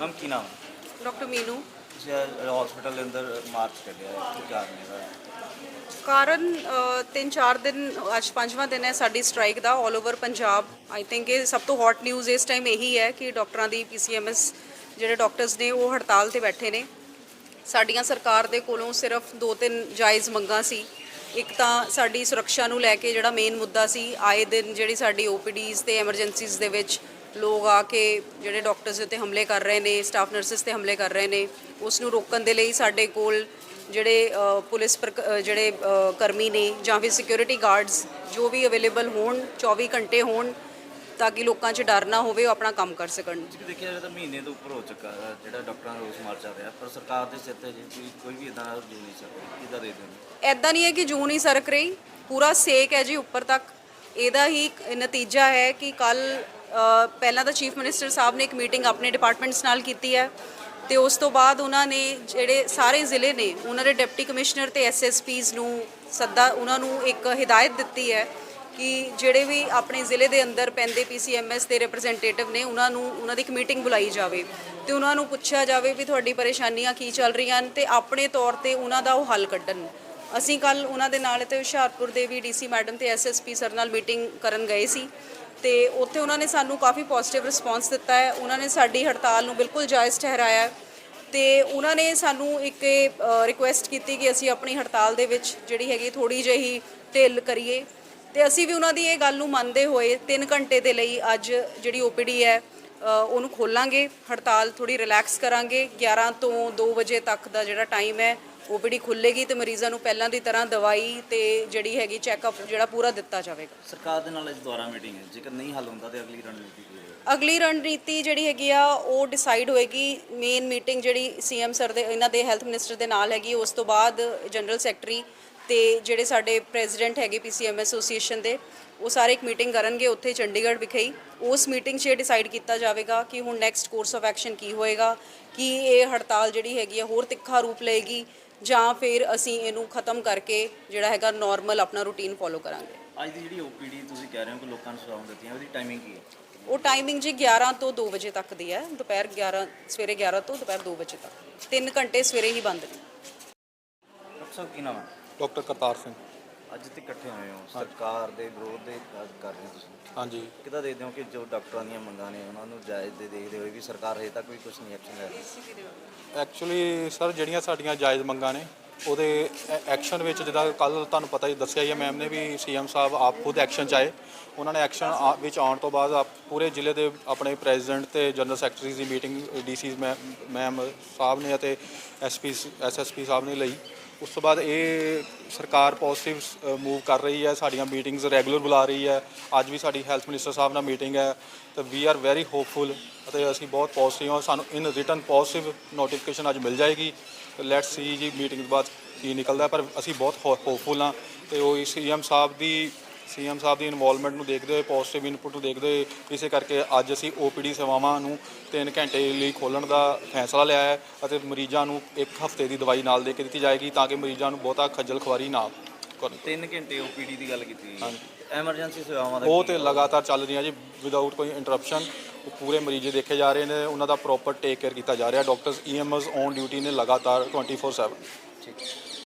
Ma'am ਕੀ ਨਾਮ? Doctor Meenu. ਤੁਸੀਂ ਹਸਪੀਟਲ ਦੇ ਅੰਦਰ ਮਾਰਚ ਕੱਢਿਆ ਕੀ ਕਾਰਨ ਹੈ ਕਾਰਨ ਅ, ਤਿੰਨ ਚਾਰ ਦਿਨ ਅੱਜ ਪੰਜਵਾਂ ਦਿਨ ਹੈ ਸਾਡੀ ਸਟ੍ਰਾਈਕ ਦਾ 올 ਓਵਰ ਪੰਜਾਬ। ਆਈ ਥਿੰਕ ਇਹ ਸਭ ਤੋਂ ਹੌਟ ਨਿਊਜ਼ ਇਸ ਟਾਈਮ ਇਹੀ ਹੈ ਕਿ ਡਾਕਟਰਾਂ ਦੀ ਪੀਸੀਐਮਐਸ ਜਿਹੜੇ ਡਾਕਟਰਸ ਨੇ ਉਹ ਹੜਤਾਲ ਤੇ ਬੈਠੇ ਨੇ। ਸਾਡੀਆਂ ਸਰਕਾਰ ਦੇ ਕੋਲੋਂ ਸਿਰਫ ਦੋ ਤਿੰਨ ਜਾਇਜ਼ ਮੰਗਾਂ ਸੀ। ਇੱਕ ਤਾਂ ਸਾਡੀ ਸੁਰੱਖਿਆ ਨੂੰ ਲੈ ਕੇ ਜਿਹੜਾ ਮੇਨ ਮੁੱਦਾ ਸੀ ਆਏ ਦਿਨ ਜਿਹੜੀ ਸਾਡੀ ਓਪੀਡੀਜ਼ ਤੇ ਐਮਰਜੈਂਸੀਜ਼ ਦੇ ਵਿੱਚ ਲੋਕ ਆ ਕੇ ਜਿਹੜੇ ਡਾਕਟਰਸ ਦੇ ਉੱਤੇ ਹਮਲੇ ਕਰ ਰਹੇ ਨੇ ਸਟਾਫ ਨਰਸਿਸ ਤੇ ਹਮਲੇ ਕਰ ਰਹੇ ਨੇ ਉਸ ਨੂੰ ਰੋਕਣ ਦੇ ਲਈ ਸਾਡੇ ਕੋਲ ਜਿਹੜੇ ਪੁਲਿਸ ਜਿਹੜੇ ਕਰਮੀ ਨੇ ਜਾਂ ਫਿਰ ਸਿਕਿਉਰਿਟੀ ਗਾਰਡਸ ਜੋ ਵੀ ਅਵੇਲੇਬਲ ਹੋਣ 24 ਘੰਟੇ ਹੋਣ ਤਾਂ ਕਿ ਲੋਕਾਂ 'ਚ ਡਰ ਨਾ ਹੋਵੇ ਉਹ ਆਪਣਾ ਕੰਮ ਕਰ ਸਕਣ। ਜੀ ਦੇਖਿਆ ਜਾਵੇ ਤਾਂ ਮਹੀਨੇ ਤੋਂ ਉੱਪਰ ਹੋ ਚੁੱਕਾ ਹੈ ਜਿਹੜਾ ਡਾਕਟਰਾਂ ਦਾ ਰੋਸ ਮਾਰਚ ਚੱਲ ਰਿਹਾ ਪਰ ਸਰਕਾਰ ਦੇ ਸਿਰ ਤੇ ਜੀ ਕੋਈ- ਕੋਈ ਵੀ ਇਦਾਂ ਦਾ ਜੂ ਨਹੀਂ ਸਕਦਾ ਕਿੱਦਾਂ ਦੇ ਦਿੰਦੇ ਐਦਾਂ ਨਹੀਂ ਹੈ ਕਿ ਜੂਨ ਹੀ ਸਰਕ ਰਹੀ ਪੂਰਾ ਸੇਕ ਹੈ ਜੀ ਉੱਪਰ ਤੱਕ। ਇਹਦਾ ਹੀ ਨਤੀਜਾ ਹੈ ਕਿ ਕੱਲ ਪਹਿਲਾਂ ਤਾਂ ਚੀਫ ਮਿਨਿਸਟਰ ਸਾਹਿਬ ਨੇ ਇੱਕ ਮੀਟਿੰਗ ਆਪਣੇ ਡਿਪਾਰਟਮੈਂਟਸ ਨਾਲ ਕੀਤੀ ਹੈ ਤੇ ਉਸ ਤੋਂ ਬਾਅਦ ਉਹਨਾਂ ਨੇ ਜਿਹੜੇ ਸਾਰੇ ਜ਼ਿਲ੍ਹੇ ਨੇ, ਉਹਨਾਂ ਦੇ ਡਿਪਟੀ ਕਮਿਸ਼ਨਰ ਤੇ ਐਸਐਸਪੀਜ਼ ਨੂੰ ਸੱਦਾ, ਉਹਨਾਂ ਨੂੰ ਇੱਕ ਹਦਾਇਤ ਦਿੱਤੀ ਹੈ ਕਿ ਜਿਹੜੇ ਵੀ ਆਪਣੇ ਜ਼ਿਲ੍ਹੇ ਦੇ ਅੰਦਰ ਪੈਂਦੇ ਪੀਸੀਐਮਐਸ ਦੇ ਰਿਪਰੈਜ਼ੈਂਟੇਟਿਵ ਨੇ, ਉਹਨਾਂ ਨੂੰ, ਉਹਨਾਂ ਦੀ ਇੱਕ ਮੀਟਿੰਗ ਬੁਲਾਈ ਜਾਵੇ ਤੇ ਉਹਨਾਂ ਨੂੰ ਪੁੱਛਿਆ ਜਾਵੇ ਵੀ ਤੁਹਾਡੀ ਪਰੇਸ਼ਾਨੀਆਂ ਕੀ ਚੱਲ ਰਹੀਆਂ ਹਨ ਤੇ ਆਪਣੇ ਤੌਰ ਤੇ ਉਹਨਾਂ ਦਾ ਉਹ ਹੱਲ ਕੱਢਣ। ਅਸੀਂ ਕੱਲ ਉਹਨਾਂ ਦੇ ਨਾਲ ਤੇ ਹੁਸ਼ਿਆਰਪੁਰ ਦੇ ਵੀ ਡੀਸੀ ਮੈਡਮ ਤੇ ਐਸਐਸਪੀ ਸਰ ਨਾਲ ਮੀਟਿੰਗ ਕਰਨ ਗਏ ਸੀ ਤੇ ਉੱਥੇ ਉਹਨਾਂ ਨੇ ਸਾਨੂੰ ਕਾਫੀ ਪੋਜ਼ਿਟਿਵ ਰਿਸਪਾਂਸ ਦਿੱਤਾ ਹੈ। ਉਹਨਾਂ ਨੇ ਸਾਡੀ ਹੜਤਾਲ ਨੂੰ ਬਿਲਕੁਲ ਜਾਇਜ਼ ਠਹਿਰਾਇਆ ਹੈ ਤੇ ਉਹਨਾਂ ਨੇ ਸਾਨੂੰ ਇੱਕ ਰਿਕੁਐਸਟ ਕੀਤੀ ਕਿ ਅਸੀਂ ਆਪਣੀ ਹੜਤਾਲ ਦੇ ਵਿੱਚ ਜਿਹੜੀ ਹੈਗੀ ਥੋੜੀ ਜਿਹੀ ਢਿੱਲ ਕਰੀਏ। ਤੇ ਅਸੀਂ ਵੀ ਉਹਨਾਂ ਦੀ ਇਹ ਗੱਲ ਨੂੰ ਮੰਨਦੇ ਹੋਏ 3 ਘੰਟੇ ਦੇ ਲਈ ਅੱਜ ਜਿਹੜੀ ਓਪੀਡੀ ਹੈ ਉਹਨੂੰ ਖੋਲਾਂਗੇ ਹੜਤਾਲ ਥੋੜੀ ਰਿਲੈਕਸ ਕਰਾਂਗੇ। 11 ਤੋਂ 2 ਵਜੇ ਤੱਕ ਦਾ ਜਿਹੜਾ ਟਾਈਮ ਹੈ ਓਪੀਡੀ ਖੁੱਲੇਗੀ ਤੇ ਮਰੀਜ਼ਾਂ ਨੂੰ ਪਹਿਲਾਂ ਦੀ ਤਰ੍ਹਾਂ ਦਵਾਈ ਤੇ ਜਿਹੜੀ ਹੈਗੀ ਚੈੱਕਅਪ ਜਿਹੜਾ ਪੂਰਾ ਦਿੱਤਾ ਜਾਵੇਗਾ। ਸਰਕਾਰ ਦੇ ਨਾਲ ਇਸ ਦੁਆਰਾ ਮੀਟਿੰਗ ਹੈ। ਜੇਕਰ ਨਹੀਂ ਹੱਲ ਹੁੰਦਾ ਤੇ ਅਗਲੀ ਰਣਨੀਤੀ ਕੀ ਹੋਵੇਗੀ ਅਗਲੀ ਰਣਨੀਤੀ ਜਿਹੜੀ ਹੈਗੀ ਆ ਉਹ ਡਿਸਾਈਡ ਹੋਏਗੀ। ਮੇਨ ਮੀਟਿੰਗ ਜਿਹੜੀ ਸੀਐਮ ਸਰ ਦੇ ਇਹਨਾਂ ਦੇ ਹੈਲਥ ਮਿਨਿਸਟਰ ਦੇ ਨਾਲ ਹੈਗੀ ਉਸ ਤੋਂ ਬਾਅਦ ਜਨਰਲ ਸੈਕਟਰੀ ਤੇ ਜਿਹੜੇ ਸਾਡੇ ਪ੍ਰੈਜ਼ੀਡੈਂਟ ਹੈਗੇ ਪੀਸੀਐਮ ਐਸੋਸੀਏਸ਼ਨ ਦੇ ਉਹ ਸਾਰੇ ਇੱਕ ਮੀਟਿੰਗ ਕਰਨਗੇ ਉੱਥੇ ਚੰਡੀਗੜ੍ਹ ਵਿਖੇ ਹੀ। ਉਸ ਮੀਟਿੰਗ 'ਚ ਇਹ ਡਿਸਾਈਡ ਕੀਤਾ ਜਾਵੇਗਾ ਕਿ ਹੁਣ ਨੈਕਸਟ ਕੋਰਸ ਆਫ ਐਕਸ਼ਨ ਕੀ ਹੋਏਗਾ ਕੀ ਇਹ ਹੜਤਾਲ ਜਿਹੜੀ ਹੈਗੀ ਆ ਹੋਰ ਤਿੱਖਾ ਰੂਪ ਲਏਗੀ ਜਾਂ ਫਿਰ ਅਸੀਂ ਇਹਨੂੰ ਖਤਮ ਕਰਕੇ ਜਿਹੜਾ ਹੈਗਾ ਨਾਰਮਲ ਆਪਣਾ ਰੂਟੀਨ ਫੋਲੋ ਕਰਾਂਗੇ। ਅੱਜ ਦੀ ਜਿਹੜੀ ਓਪੀਡੀ ਤੁਸੀਂ ਕਹਿ ਰਹੇ ਹੋ ਕਿ ਲੋਕਾਂ ਨੂੰ ਸੇਵਾਵਾਂ ਦਿੱਤੀਆਂ ਉਹਦੀ ਟਾਈਮਿੰਗ ਕੀ ਹੈ? ਉਹ ਟਾਈਮਿੰਗ ਜੀ 11 ਤੋਂ 2 ਵਜੇ ਤੱਕ ਦੀ ਹੈ ਦੁਪਹਿਰ 11 ਸਵੇਰੇ 11 ਤੋਂ ਦੁਪਹਿਰ 2 ਵਜੇ ਤੱਕ। 3 ਘੰਟੇ ਸਵੇਰੇ ਹੀ ਬੰਦ ਨੇ। ਡਾਕਟਰ ਸਾਹਿਬ ਕੀ ਨਾਮ ਹੈ? ਡਾਕਟਰ ਕਰਤਾਰ ਸਿੰਘ। ਅੱਜ ਤੇ ਇਕੱਠੇ ਹੋਏ ਹੋ ਸਰਕਾਰ ਦੇ ਵਿਰੋਧ ਦੇ ਕਾਜ ਕਰ ਰਹੇ ਹੋ ਤੁਸੀਂ? ਹਾਂਜੀ। ਕਿੱਦਾਂ ਦੇਖਦੇ ਹੋ ਕਿ ਜੋ ਡਾਕਟਰਾਂ ਦੀਆਂ ਮੰਗਾਂ ਨੇ ਉਹਨਾਂ ਨੂੰ ਜਾਇਜ਼ ਦੇ ਦੇਖਦੇ ਹੋਏ ਵੀ ਸਰਕਾਰ ਹਜੇ ਤੱਕ ਵੀ ਕੁਝ ਨਹੀਂ ਐਕਸ਼ਨ ਲੈ ਰਹੀ? ਐਕਚੁਅਲੀ ਸਰ ਜਿਹੜੀਆਂ ਸਾਡੀਆਂ ਜਾਇਜ਼ ਮੰਗਾਂ ਨੇ ਉਹਦੇ ਐਕਸ਼ਨ ਵਿੱਚ ਜਿੱਦਾਂ ਕੱਲ ਤੁਹਾਨੂੰ ਪਤਾ ਹੀ ਦੱਸਿਆ ਹੀ ਹੈ ਮੈਮ ਨੇ ਵੀ ਸੀਐਮ ਸਾਹਿਬ ਆਪ ਖੁਦ ਐਕਸ਼ਨ 'ਚ ਆਏ। ਉਹਨਾਂ ਨੇ ਐਕਸ਼ਨ ਵਿੱਚ ਆਉਣ ਤੋਂ ਬਾਅਦ ਆਪ- ਪੂਰੇ ਜ਼ਿਲ੍ਹੇ ਦੇ ਆਪਣੇ ਪ੍ਰੈਜ਼ੀਡੈਂਟ ਤੇ ਜਨਰਲ ਸੈਕਟਰੀ ਦੀ ਮੀਟਿੰਗ ਡੀਸੀ ਮੈਮ ਸਾਹਿਬ ਨੇ ਅਤੇ ਐਸਪੀ ਐਸਐਸਪੀ ਸਾਹਿਬ ਨੇ ਲਈ। ਉਸ ਤੋਂ ਬਾਅਦ ਇਹ ਸਰਕਾਰ ਪੋਜ਼ਿਟਿਵ ਮੂਵ ਕਰ ਰਹੀ ਹੈ, ਸਾਡੀਆਂ ਮੀਟਿੰਗਸ ਰੈਗੂਲਰ ਬੁਲਾ ਰਹੀ ਹੈ। ਅੱਜ ਵੀ ਸਾਡੀ ਹੈਲਥ ਮਿਨਿਸਟਰ ਸਾਹਿਬ ਨਾਲ ਮੀਟਿੰਗ ਹੈ। ਤਾਂ ਵੀ ਆਰ ਵੈਰੀ ਹੋਪਫੁਲ ਅਤੇ ਅਸੀਂ ਬਹੁਤ ਪੋਜ਼ਿਟਿਵ ਹਾਂ। ਸਾਨੂੰ ਇਨ ਰਿਟਰਨ ਪੋਜ਼ਿਟਿਵ ਨੋਟੀਫਿਕੇਸ਼ਨ ਅੱਜ ਮਿਲ ਜਾਏਗੀ। ਲੈਟਸ ਸੀ ਜੀ ਮੀਟਿੰਗ ਤੋਂ ਬਾਅਦ ਕੀ ਨਿਕਲਦਾ ਪਰ ਅਸੀਂ ਬਹੁਤ ਹੋਪਫੁਲ ਹਾਂ। ਤੇ ਉਹ ਸੀਐਮ ਸਾਹਿਬ ਦੀ ਸੀਐਮ ਸਾਹਿਬ ਦੀ ਇਨਵੋਲਵਮੈਂਟ ਨੂੰ ਦੇਖਦੇ ਹੋਏ ਪੋਜ਼ਿਟਿਵ ਇਨਪੁਟ ਨੂੰ ਦੇਖਦੇ ਹੋਏ ਇਸੇ ਕਰਕੇ ਅੱਜ ਅਸੀਂ ਓਪੀਡੀ ਸੇਵਾਵਾਂ ਨੂੰ 3 ਘੰਟੇ ਲਈ ਖੋਲਣ ਦਾ ਫੈਸਲਾ ਲਿਆ ਹੈ ਅਤੇ ਮਰੀਜ਼ਾਂ ਨੂੰ ਇੱਕ ਹਫ਼ਤੇ ਦੀ ਦਵਾਈ ਨਾਲ ਦੇ ਕੇ ਦਿੱਤੀ ਜਾਏਗੀ ਤਾਂ ਕਿ ਮਰੀਜ਼ਾਂ ਨੂੰ ਬਹੁਤਾ ਖੱਜਲ ਖੁਆਰੀ ਨਾ ਕਰਨ। 3 ਘੰਟੇ ਓਪੀਡੀ ਦੀ ਗੱਲ ਕੀਤੀ ਐਮਰਜੈਂਸੀ ਸੇਵਾਵਾਂ ਦਾ ਉਹ ਤੇ ਲਗਾਤਾਰ ਚੱਲ ਰਹੀਆਂ ਜੀ ਵਿਦਆਊਟ ਕੋਈ ਇੰਟਰਰਪਸ਼ਨ ਉਹ ਪੂਰੇ ਮਰੀਜ਼ ਦੇਖੇ ਜਾ ਰਹੇ ਨੇ ਉਹਨਾਂ ਦਾ ਪ੍ਰੋਪਰ ਟੇਕ ਕੇਅਰ ਕੀਤਾ ਜਾ ਰਿਹਾ ਡਾਕਟਰਸ ਈਐਮਐਸ ਔਨ ਡਿਊਟੀ ਨੇ ਲਗਾਤਾਰ 24/7 ਠੀਕ।